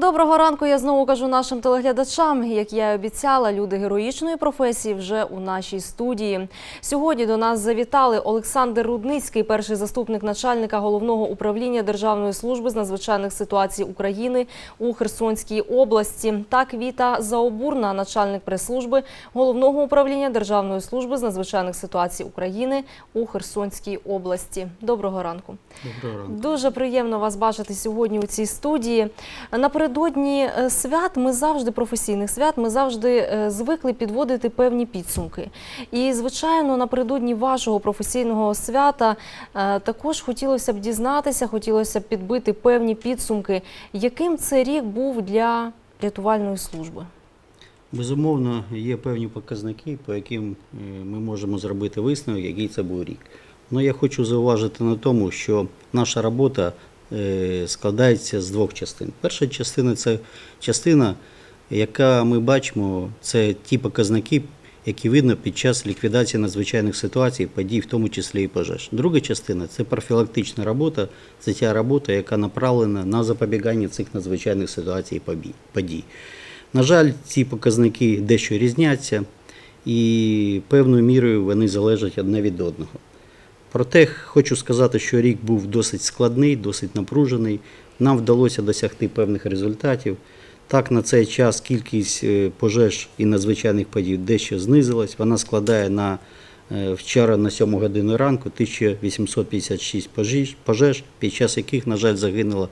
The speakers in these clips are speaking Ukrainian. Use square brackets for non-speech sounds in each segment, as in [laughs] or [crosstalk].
Доброго ранку. Я знову кажу нашим телеглядачам. Як я й обіцяла, люди героїчної професії вже у нашій студії. Сьогодні до нас завітали Олександр Рудницький, перший заступник начальника головного управління Державної служби з надзвичайних ситуацій України у Херсонській області. та Квіта Заобурна, начальник прес-служби головного управління Державної служби з надзвичайних ситуацій України у Херсонській області. Доброго ранку. Доброго ранку. Дуже приємно вас бачити сьогодні у цій студії. Напередодні е, свят ми завжди професійних свят, ми завжди е, звикли підводити певні підсумки. І, звичайно, напередодні вашого професійного свята е, також хотілося б дізнатися, хотілося б підбити певні підсумки, яким це рік був для рятувальної служби. Безумовно, є певні показники, по яким ми можемо зробити висновок, який це був рік. Ну, я хочу зауважити на тому, що наша робота складається з двох частин. Перша частина це частина, яка ми бачимо, це ті показники, які видно під час ліквідації надзвичайних ситуацій, подій, в тому числі і пожеж. Друга частина це профілактична робота, це ця робота, яка направлена на запобігання цих надзвичайних ситуацій і подій. На жаль, ці показники дещо різняться, і певною мірою вони залежать одне від одного. Проте хочу сказати, що рік був досить складний, досить напружений. Нам вдалося досягти певних результатів. Так, на цей час кількість е, пожеж і надзвичайних подій дещо знизилась. Вона складає на е, вчора на 7 годину ранку 1856 пожеж, пожеж, під час яких, на жаль, загинуло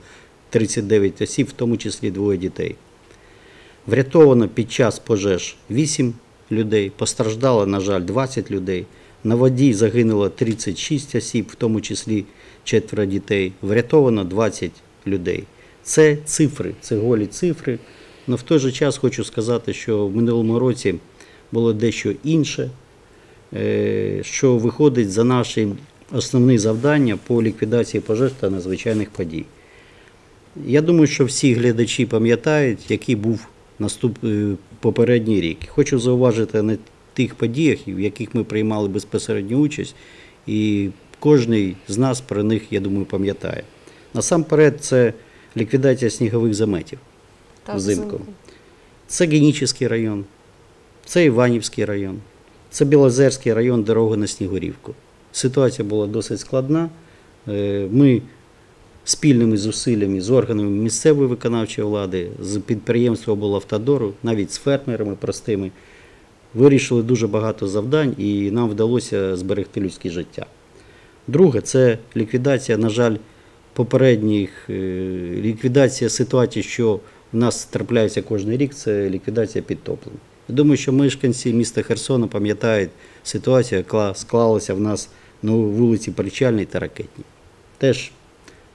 39 осіб, в тому числі двоє дітей. Врятовано під час пожеж 8 людей, постраждало, на жаль, 20 людей. На воді загинуло 36 осіб, в тому числі четверо дітей. Врятовано 20 людей. Це цифри, це голі цифри. Але в той же час хочу сказати, що в минулому році було дещо інше, е, що виходить за наші основні завдання по ліквідації пожеж та надзвичайних подій. Я думаю, що всі глядачі пам'ятають, який був наступ... е, попередній рік. Хочу зауважити тих подіях, в яких ми приймали безпосередню участь, і кожен з нас про них, я думаю, пам'ятає. Насамперед, це ліквідація снігових заметів взимку. Це Генічеський район, це Іванівський район, це Білозерський район дороги на Снігурівку. Ситуація була досить складна. Е, Ми спільними зусиллями з органами місцевої виконавчої влади, з підприємства «Облавтодору», навіть з фермерами простими, вирішили дуже багато завдань і нам вдалося зберегти людське життя. Друге, це ліквідація, на жаль, попередніх, е, ліквідація ситуації, що в нас трапляється кожен рік, це ліквідація підтоплень. Я думаю, що мешканці міста Херсона пам'ятають ситуацію, яка склалася в нас на вулиці Причальній та Ракетній. Теж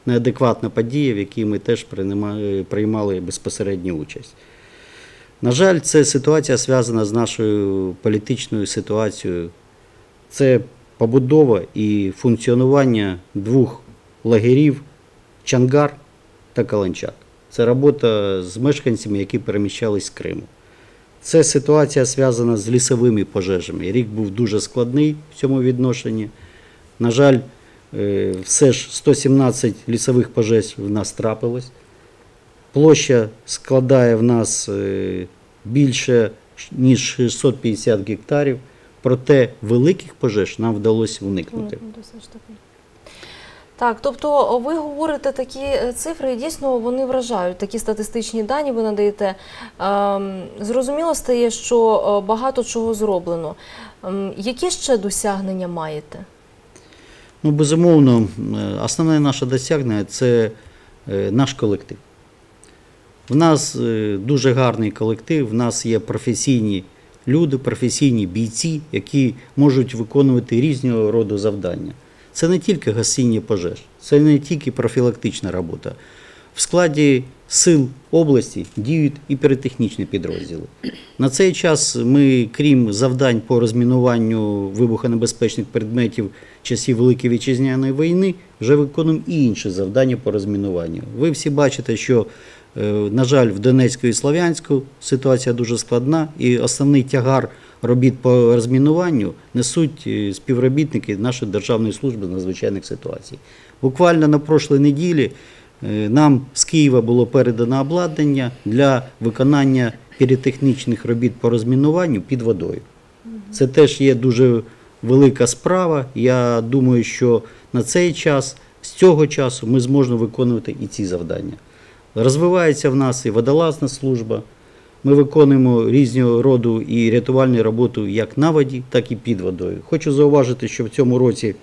неадекватна подія, в якій ми теж приймали безпосередню участь. На жаль, ця ситуація зв'язана з нашою політичною ситуацією. Це побудова і функціонування двох лагерів Чангар та Каланчак. Це робота з мешканцями, які переміщались з Криму. Це ситуація зв'язана з лісовими пожежами. Рік був дуже складний в цьому відношенні. На жаль, е, все ж 117 лісових пожеж в нас трапилось. Площа складає в нас е, більше ніж 650 гектарів, проте великих пожеж нам вдалося уникнути. Ну. Так, тобто ви говорите такі е, цифри, і дійсно вони вражають. Такі статистичні дані ви надаєте. Ем, Зрозуміло стає, що багато чого зроблено. Ем, Які ще досягнення маєте? Ну, безумовно, е, основне наше досягнення це наш колектив. В нас е, дуже гарний колектив, в нас є професійні люди, професійні бійці, які можуть виконувати різного роду завдання. Це не тільки гасіння пожеж, це не тільки профілактична робота. В складі сил області діють і піротехнічні підрозділи. На цей час ми, крім завдань по розмінуванню вибухонебезпечних предметів часів Великої Вітчизняної війни, вже виконуємо і інші завдання по розмінуванню. Ви всі бачите, що, на жаль, в Донецьку і Слов'янську ситуація дуже складна, і основний тягар робіт по розмінуванню несуть е, співробітники нашої Державної служби надзвичайних ситуацій. Буквально на прошлій неділі Е, Нам з Києва було передано обладнання для виконання піротехнічних робіт по розмінуванню під водою. Це теж є дуже велика справа. Я думаю, що на цей час, з цього часу, ми зможемо виконувати і ці завдання. Розвивається в нас і водолазна служба. Ми виконуємо різного роду і рятувальну роботу як на воді, так і під водою. Хочу зауважити, що в цьому році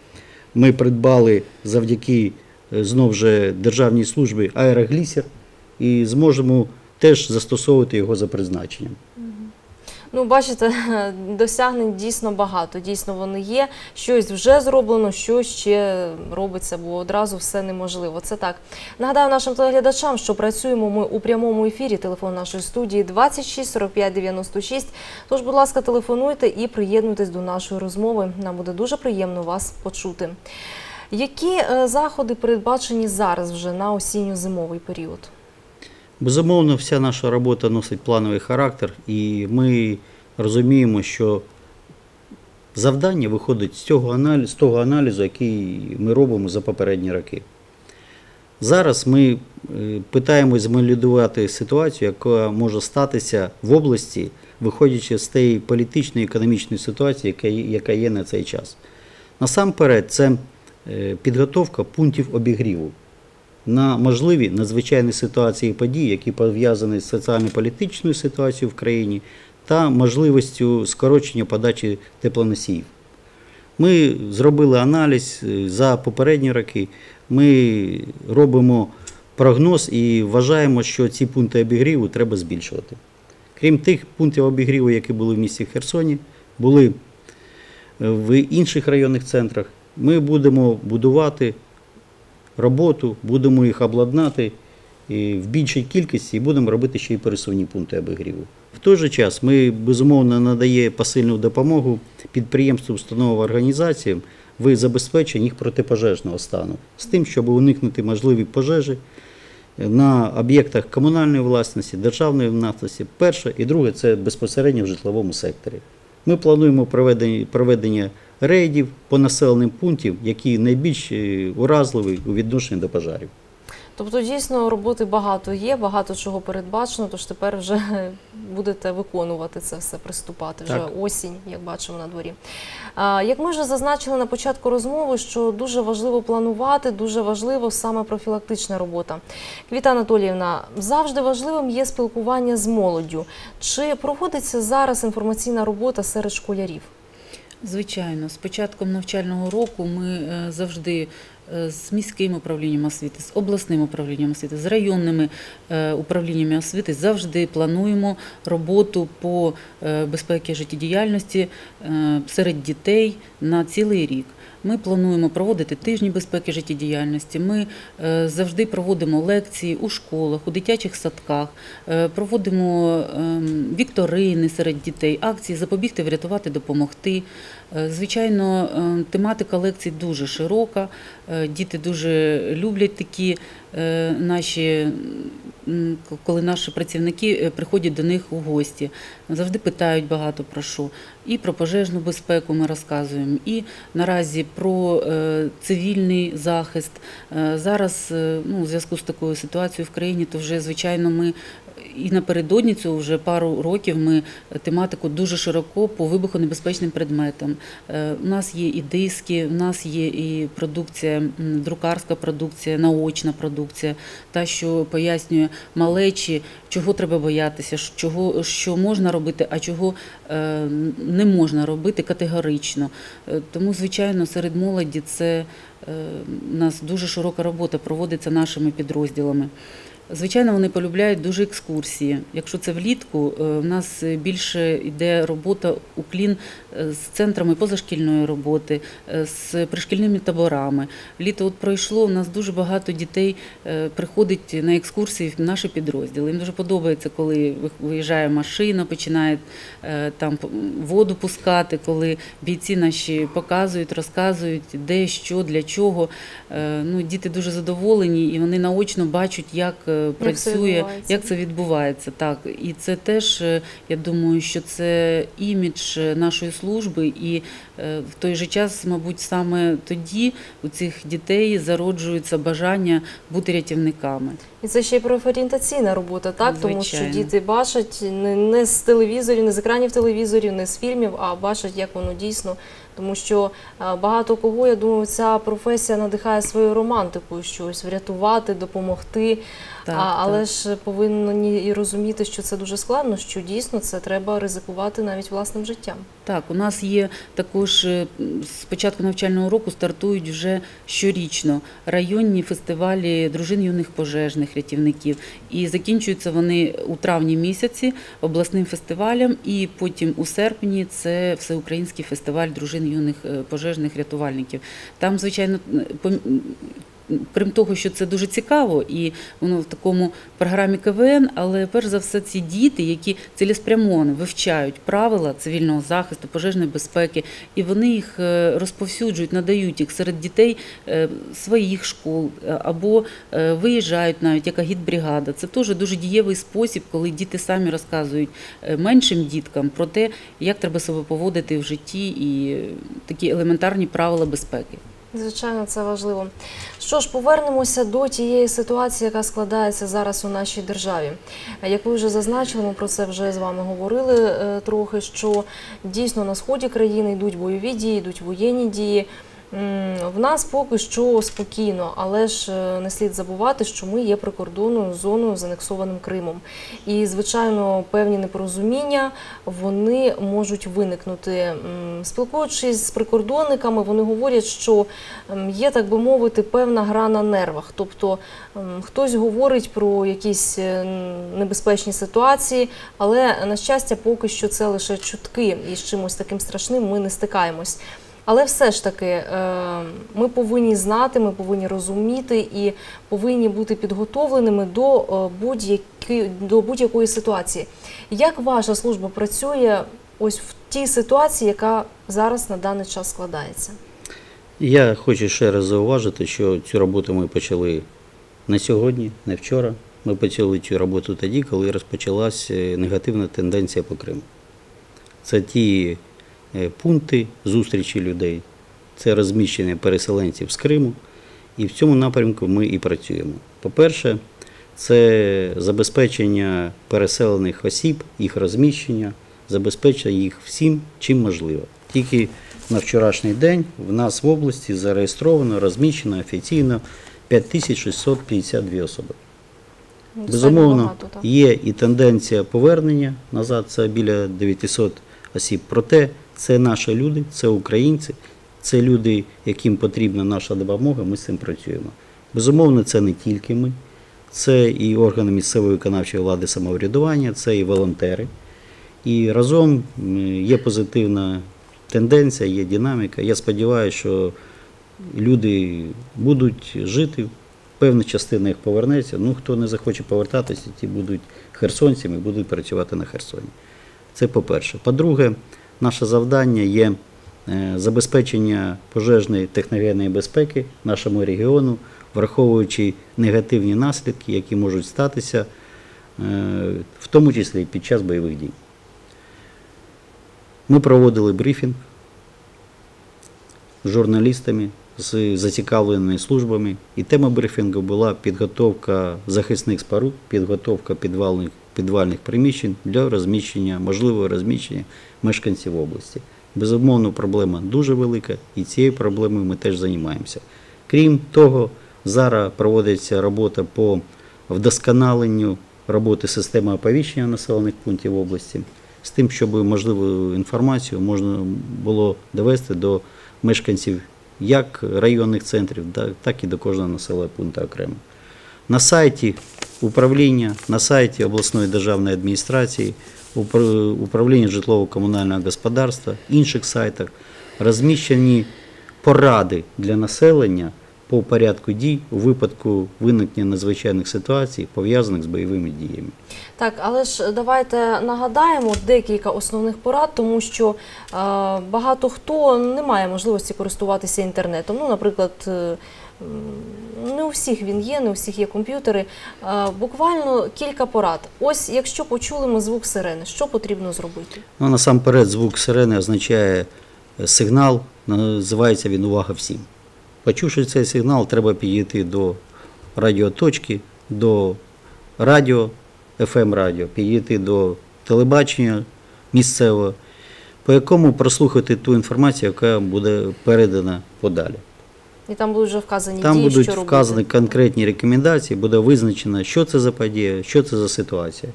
ми придбали завдяки знову знов же державній службі аероглісер і зможемо теж застосовувати його за призначенням. Ну, бачите, [laughs] досягнень дійсно багато. Дійсно, вони є. Щось вже зроблено, що ще робиться, бо одразу все неможливо. Це так. Нагадаю нашим телеглядачам, що працюємо ми у прямому ефірі. Телефон нашої студії 26 45 96. Тож, будь ласка, телефонуйте і приєднуйтесь до нашої розмови. Нам буде дуже приємно вас почути. Які е, заходи передбачені зараз вже на осінньо-зимовий період? Безумовно, вся наша робота носить плановий характер, і ми розуміємо, що завдання виходить з, цього аналізу, з того аналізу, який ми робимо за попередні роки. Зараз ми е, питаємось змалювати ситуацію, яка може статися в області, виходячи з тієї політичної економічної ситуації, яка є на цей час. Насамперед, це е, підготовка пунктів обігріву на можливі надзвичайні ситуації і події, які пов'язані з соціально-політичною ситуацією в країні та можливістю скорочення подачі теплоносіїв. Ми зробили аналіз е, за попередні роки. Ми робимо прогноз і вважаємо, що ці пункти обігріву треба збільшувати. Крім тих пунктів обігріву, які були в місті Херсоні, були е, в інших районних центрах, ми будемо будувати роботу, будемо їх обладнати в більшій кількості і будемо робити ще й пересувні пункти обігріву. В той же час ми безумовно надає посильну допомогу підприємствам, установам, організаціям в забезпеченні їх протипожежного стану з тим, щоб уникнути можливі пожежі на об'єктах комунальної власності, державної власності. Перше і друге це безпосередньо в житловому секторі. Ми плануємо проведення, проведення рейдів по населеним пунктам, які найбільш е, уразливі у відношенні до пожарів. Тобто дійсно роботи багато є, багато чого передбачено, тож тепер вже [laughs] будете виконувати це все, приступати вже Так. осінь, як бачимо на дворі. А, Як ми вже зазначили на початку розмови, що дуже важливо планувати, дуже важливо саме профілактична робота. Квіта Анатоліївна, завжди важливим є спілкування з молоддю. Чи проводиться зараз інформаційна робота серед школярів? Звичайно, з початком навчального року ми е, завжди е, з міським управлінням освіти, з обласним управлінням освіти, з районними е, управліннями освіти завжди плануємо роботу по безпеці життєдіяльності серед дітей на цілий рік. Ми плануємо проводити тижні безпеки життєдіяльності. Ми е, завжди проводимо лекції у школах, у дитячих садках, е, проводимо ем, вікторини серед дітей, акції запобігти, врятувати, допомогти. Е, Звичайно, е, тематика лекцій дуже широка. Е, Діти дуже люблять такі наші, коли наші працівники приходять до них у гості. Завжди питають багато про що. І про пожежну безпеку ми розказуємо, і наразі про цивільний захист. Зараз, ну, у зв'язку з такою ситуацією в країні, то вже, звичайно, ми і напередодні цього вже пару років ми тематику дуже широко по вибухонебезпечним предметам. Е, У нас є і диски, у нас є і продукція, друкарська продукція, наочна продукція, та, що пояснює малечі, чого треба боятися, чого, що можна робити, а чого е, не можна робити категорично. Е, Тому, звичайно, серед молоді це у нас дуже широка робота проводиться нашими підрозділами. Звичайно, вони полюбляють дуже екскурсії. Якщо це влітку, е, в нас більше йде робота уклін е, з центрами позашкільної роботи, е, з пришкільними таборами. Літо от пройшло, у нас дуже багато дітей приходить на екскурсії в наші підрозділи. Їм дуже подобається, коли виїжджає машина, починає там воду пускати, коли бійці наші показують, розказують, де, що, для чого. Ну, діти дуже задоволені і вони наочно бачать, як е, працює, як це відбувається. Так, і це теж е, я думаю, що це імідж е, нашої служби, і в той же час, мабуть, саме тоді у цих дітей зароджується бажання бути рятівниками. І це ще й профорієнтаційна робота, так? Тому що діти бачать не, не з телевізорів, не з екранів телевізорів, не з фільмів, а бачать, як воно дійсно. Тому що багато кого, я думаю, ця професія надихає своєю романтикою, щось врятувати, допомогти. Так, а, але так. ж повинні і розуміти, що це дуже складно, що дійсно це треба ризикувати навіть власним життям. Так, у нас є також е, з початку навчального року стартують вже щорічно районні фестивалі дружин юних пожежних рятівників. І закінчуються вони у травні місяці обласним фестивалем, і потім у серпні це всеукраїнський фестиваль дружин юних е, пожежних рятувальників. Там, звичайно, крім того, що це дуже цікаво, і воно в такому програмі КВН, але перш за все ці діти, які цілеспрямовано вивчають правила цивільного захисту, пожежної безпеки, і вони їх е, розповсюджують, надають їх серед дітей е, своїх школ е, або виїжджають навіть як агітбригада. Це теж дуже дієвий спосіб, коли діти самі розказують меншим діткам про те, як треба себе поводити в житті і такі елементарні правила безпеки. Звичайно, це важливо. Що ж, повернемося до тієї ситуації, яка складається зараз у нашій державі. Як ви вже зазначили, ми про це вже з вами говорили е, трохи. Що дійсно на сході країни йдуть бойові дії, йдуть воєнні дії. В нас поки що спокійно, але ж е, не слід забувати, що ми є прикордонною зоною з анексованим Кримом. І, звичайно, певні непорозуміння вони можуть виникнути. Спілкуючись з прикордонниками, вони говорять, що є, так би мовити, певна гра на нервах. Тобто хтось говорить про якісь е, небезпечні ситуації, але на щастя, поки що це лише чутки, і з чимось таким страшним ми не стикаємось. Але все ж таки, е, ми повинні знати, ми повинні розуміти і повинні бути підготовленими до е, будь-які до будь-якої ситуації. Як ваша служба працює ось в тій ситуації, яка зараз на даний час складається? Я хочу ще раз зауважити, що цю роботу ми почали не сьогодні, не вчора. Ми почали цю роботу тоді, коли розпочалася негативна тенденція по Криму. Це ті е, пункти зустрічі людей, це розміщення переселенців з Криму. І в цьому напрямку ми і працюємо. По-перше, це забезпечення переселених осіб, їх розміщення, забезпечення їх всім, чим можливо. Тільки на вчорашній день в нас в області зареєстровано, розміщено офіційно 5652 особи. Безумовно, є і тенденція повернення назад, це біля 900 осіб. Проте це наші люди, це українці, це люди, яким потрібна наша допомога, ми з цим працюємо. Безумовно, це не тільки ми, це і органи місцевої виконавчої влади самоврядування, це і волонтери. І разом є позитивна тенденція, є динаміка. Я сподіваюся, що люди будуть жити, певна частина їх повернеться. Ну, хто не захоче повертатися, ті будуть херсонцями, будуть працювати на Херсоні. Це по-перше. По-друге, наше завдання є е, забезпечення пожежної техногенної безпеки нашому регіону, враховуючи негативні наслідки, які можуть статися, е, в тому числі під час бойових дій. Ми проводили брифінг з журналістами, з зацікавленими службами. І тема брифінгу була підготовка захисних споруд, підготовка підвальних, підвальних приміщень для розміщення, можливого розміщення мешканців області. Безумовно, проблема дуже велика, і цією проблемою ми теж займаємося. Крім того, зараз проводиться робота по вдосконаленню роботи системи оповіщення населених пунктів області, з тим, щоб можливу інформацію можна було довести до мешканців як районних центрів, так і до кожного населеного пункту окремо. На сайті управління, на сайті обласної державної адміністрації, упра- управління житлово-комунального господарства, інших сайтах розміщені поради для населення по порядку дій у випадку виникнення надзвичайних ситуацій, пов'язаних з бойовими діями. Так, але ж давайте нагадаємо декілька основних порад, тому що е, багато хто не має можливості користуватися інтернетом. Ну, наприклад, е, не у всіх він є, не у всіх є комп'ютери. Е, буквально кілька порад. Ось, якщо почули ми звук сирени, що потрібно зробити? Ну, насамперед, звук сирени означає е, сигнал, називається він увага всім. Почувши цей сигнал, треба підійти до радіоточки, до радіо, FM радіо, підійти до телебачення місцевого, по якому прослухати ту інформацію, яка буде передана подалі. І там будуть вже вказані Там дії, будуть що робити. вказані конкретні рекомендації, буде визначено, що це за подія, що це за ситуація.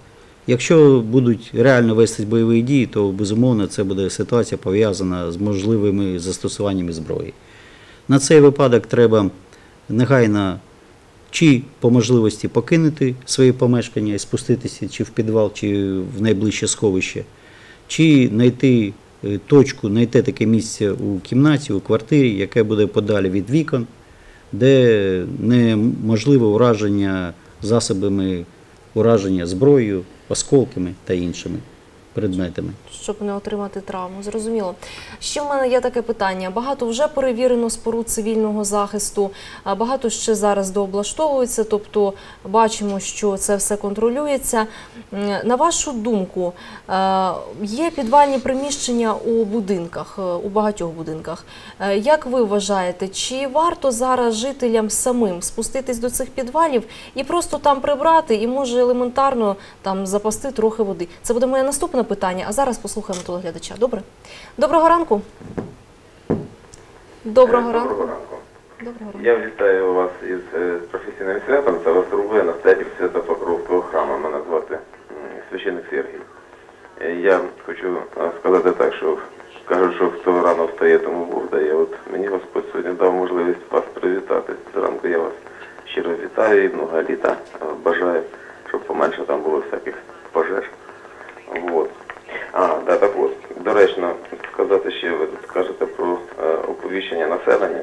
Якщо будуть реально вестись бойові дії, то безумовно це буде ситуація пов'язана з можливими застосуваннями зброї. На цей випадок треба негайно чи по можливості покинути своє помешкання і спуститися чи в підвал, чи в найближче сховище, чи знайти точку, знайти таке місце у кімнаті, у квартирі, яке буде подалі від вікон, де неможливе ураження засобами ураження зброєю, осколками та іншими предметами. щоб не отримати травму. Зрозуміло. Ще в мене є таке питання. Багато вже перевірено споруд цивільного захисту, багато ще зараз дооблаштовується, тобто бачимо, що це все контролюється. На вашу думку, е, є підвальні приміщення у будинках, е, у багатьох будинках. Е, Як ви вважаєте, чи варто зараз жителям самим спуститись до цих підвалів і просто там прибрати, і може елементарно там запасти трохи води? Це буде моє наступне питання. А зараз послухаємо телеглядача. Добре? Доброго ранку. Доброго ранку. Доброго ранку. Я вітаю вас із е, професійним святом. Це вас турбує настоятель Свято-Покровського храму. Мене звати священник Сергій. Е, Я хочу е, сказати так, що кажуть, що хто рано встає, тому Бог дає. От мені Господь сьогодні дав можливість вас привітати. Зранку я вас щиро вітаю і много літа бажаю, щоб поменше там було всяких пожеж. Вот. А, да, так от, доречно сказати ще, ви тут кажете про е, оповіщення населення.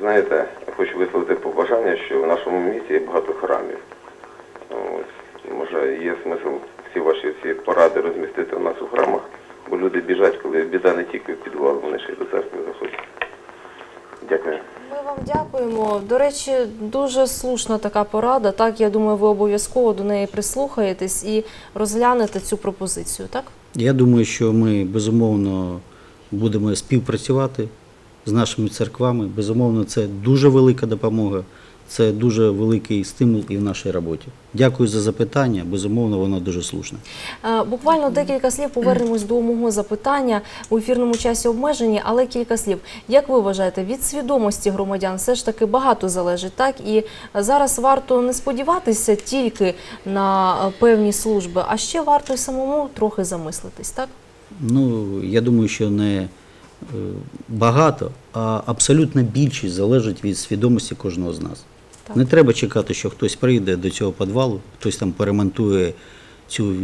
Знаєте, я хочу висловити побажання, що в нашому місті є багато храмів. Ось, може, є смисл всі ваші всі поради розмістити у нас у храмах, бо люди біжать, коли біда не тільки в підвал, вони ще й до церкви заходять. Дякую. Ми вам дякуємо. До речі, дуже слушна така порада. Так, я думаю, ви обов'язково до неї прислухаєтесь і розглянете цю пропозицію, так? Я думаю, що ми безумовно будемо співпрацювати з нашими церквами. Безумовно, це дуже велика допомога, це дуже великий стимул і в нашій роботі. Дякую за запитання. Безумовно, воно дуже слушне. Е, Буквально декілька слів повернемось до мого запитання у ефірному часі обмежені, але кілька слів. Як ви вважаєте, від свідомості громадян все ж таки багато залежить, так? І зараз варто не сподіватися тільки на е, певні служби, а ще варто й самому трохи замислитись, так? Ну, я думаю, що не е, багато, а абсолютна більшість залежить від свідомості кожного з нас. Не треба чекати, що хтось прийде до цього підвалу, хтось там перемонтує цю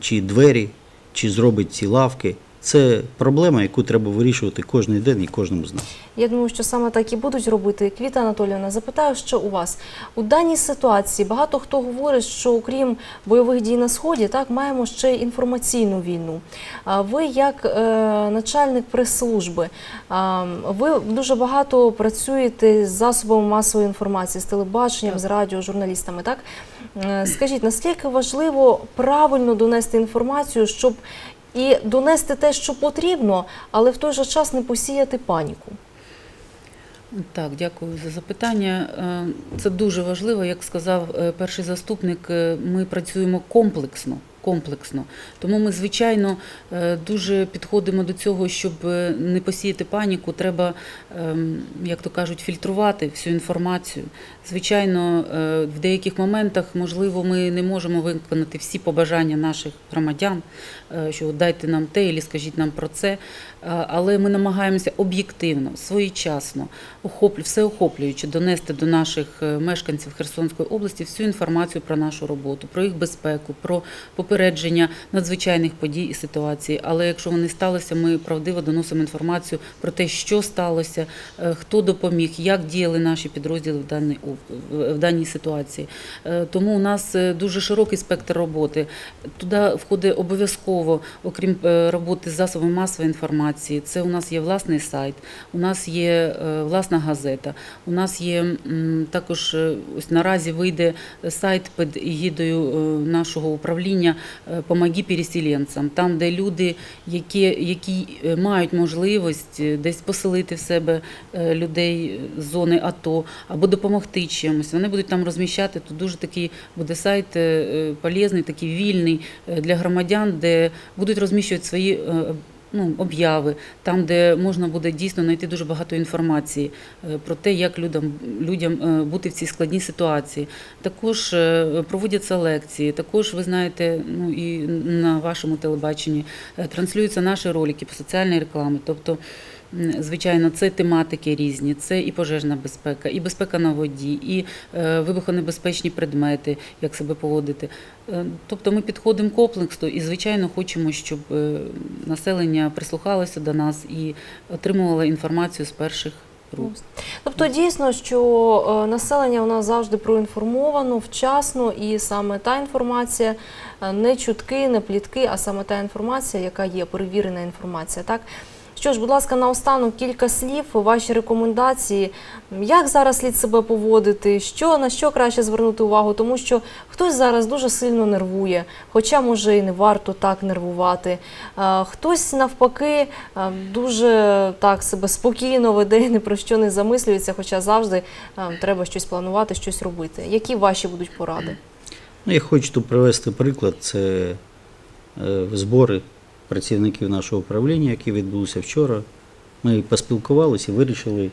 чи двері, чи зробить ці лавки. Це проблема, яку треба вирішувати кожен день і кожному з нас. Я думаю, що саме так і будуть робити. Квіта Анатоліївна, запитаю, що у вас у даній ситуації багато хто говорить, що окрім бойових дій на сході, так маємо ще й інформаційну війну. А ви, як е, начальник прес-служби, а, ви дуже багато працюєте з засобами масової інформації, з телебаченням, Так. з радіо, журналістами. Так Е, скажіть, наскільки важливо правильно донести інформацію, щоб і донести те, що потрібно, але в той же час не посіяти паніку. Так, дякую за запитання. Е, Це дуже важливо, як сказав е, перший заступник. е, Ми працюємо комплексно. Комплексно, тому ми звичайно е, дуже підходимо до цього, щоб не посіяти паніку. Треба, ем, як то кажуть, фільтрувати всю інформацію. Звичайно, е, в деяких моментах, можливо, ми не можемо виконати всі побажання наших громадян, е, що дайте нам те, або скажіть нам про це. Але ми намагаємося об'єктивно, своєчасно, охоплю, всеохоплюючи донести до наших мешканців Херсонської області всю інформацію про нашу роботу, про їх безпеку, про попередження попередження надзвичайних подій і ситуацій. Але якщо вони сталися, ми правдиво доносимо інформацію про те, що сталося, е, хто допоміг, як діяли наші підрозділи в даній, в даній ситуації. Е, Тому у нас е, дуже широкий спектр роботи. Туди входить обов'язково, окрім роботи з засобами масової інформації, це у нас є власний сайт, у нас є власна газета, у нас є також ось наразі вийде сайт під егідою нашого управління е, «Помоги переселенцям», там, де люди, які, які е, мають можливість е, десь поселити в себе людей з зони АТО або допомогти чимось. Вони будуть там розміщати. Тут дуже такий буде сайт полезний, такий вільний для громадян, де будуть розміщувати свої. Ну, обяви, там, де можна буде дійсно знайти дуже багато інформації е, про те, як людям, людям е, бути в цій складній ситуації. Також е, проводяться лекції, також ви знаєте, ну і на вашому телебаченні транслюються наші ролики по соціальній рекламі. Тобто, звичайно, це тематики різні, це і пожежна безпека, і безпека на воді, і е, вибухонебезпечні предмети, як себе поводити. Е, Тобто ми підходимо комплексно і, звичайно, хочемо, щоб е, населення прислухалося до нас і отримувало інформацію з перших. Тобто дійсно, що населення у нас завжди проінформовано вчасно, і саме та інформація, не чутки, не плітки, а саме та інформація, яка є перевірена інформація. Так що ж, будь ласка, наостанок кілька слів, ваші рекомендації, як зараз слід себе поводити, що на що краще звернути увагу, тому що хтось зараз дуже сильно нервує, хоча може і не варто так нервувати. Е, Хтось навпаки е, дуже так себе спокійно веде, ні про що не замислюється, хоча завжди е, треба щось планувати, щось робити. Які ваші будуть поради? Ну, я хочу тут привести приклад. Це збори працівників нашого управління, які відбулися вчора. Ми поспілкувалися і вирішили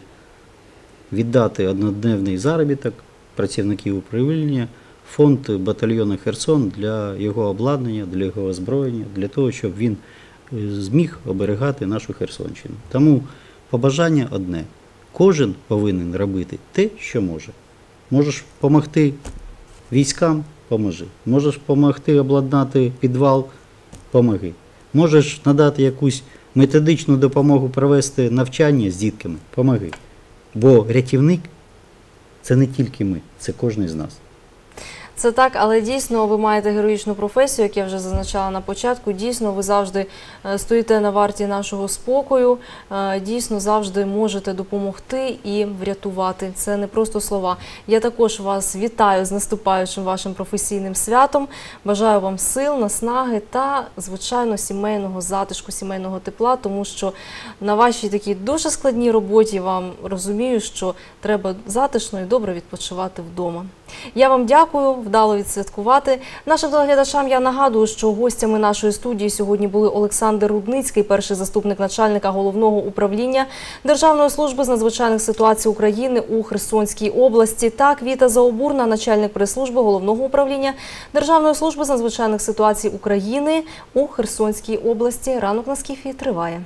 віддати однодневний заробіток працівників управління фонд батальйону Херсон для його обладнання, для його озброєння, для того, щоб він е, зміг оберігати нашу Херсонщину. Тому побажання одне: кожен повинен робити те, що може. Можеш допомогти військам поможи. Можеш допомогти обладнати підвал, помоги. Можеш надати якусь методичну допомогу провести навчання з дітками, помоги. Бо рятівник це не тільки ми, це кожен з нас. Це так, але дійсно ви маєте героїчну професію, як я вже зазначала на початку. Дійсно, ви завжди е, стоїте на варті нашого спокою. е, Дійсно, завжди можете допомогти і врятувати. Це не просто слова. Я також вас вітаю з наступаючим вашим професійним святом. Бажаю вам сил, наснаги та, звичайно, сімейного затишку, сімейного тепла, тому що на вашій такій дуже складній роботі вам розумію, що треба затишно і добре відпочивати вдома. Я вам дякую, вдало відсвяткувати. Нашим телеглядачам я нагадую, що гостями нашої студії сьогодні були Олександр Рудницький, перший заступник начальника головного управління Державної служби з надзвичайних ситуацій України у Херсонській області, та Квіта Заобурна, начальник прес-служби головного управління Державної служби з надзвичайних ситуацій України у Херсонській області. Ранок на скіфі триває.